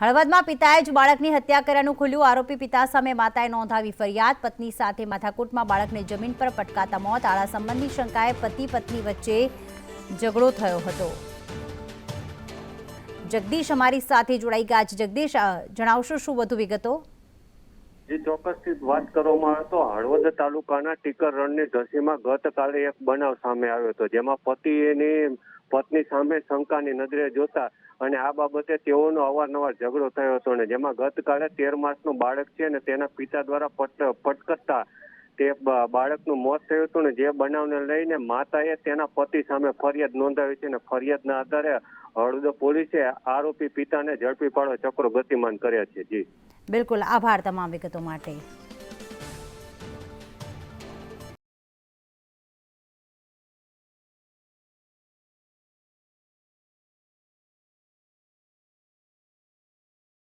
હળવદમાં પિતાએ જ બાળકની હત્યા કર્યાનું ખુલ્યું, આરોપી પિતા સામે માતાએ નોંધાવી ફરિયાદ. પત્ની સાથે માથાકૂટમાં બાળકને જમીન પર પટકાતા મોત. આળા સંબંધની શંકાએ પતિ પત્ની વચ્ચે ઝઘડો થયો હતો. જગદીશ અમારી સાથે જોડાઈ ગયા છે. જગદીશ જણાવશો શું વધુ વિગતો? જે ચોક્કસથી વાત કરવામાં આવે તો હળવદ તાલુકાના ટીકર રણની ધસીમાં ગતકાલે એક બનાવ સામે આવ્યો હતો, જેમાં પતિ એની પત્ની સામે શંકાની નજરે જોતા અને આ બાબતે તેઓનો અવારનવાર ઝઘડો થયો હતો અને જેમાં ગતકાલે તેર માસનું બાળક છે અને તેના પિતા દ્વારા પટ, પટકતા તે બાળકનું મોત થયું હતું ને જે બનાવને લઈને માતાએ તેના પતિ સામે ફરિયાદ નોંધાવી છે અને ફરિયાદના આધારે હળવદ પોલીસે આરોપી પિતાને ઝડપી પાડવા ચક્રો ગતિમાન કર્યા છે. જી. બિલકુલ આભાર તમામ વિગતો માટે.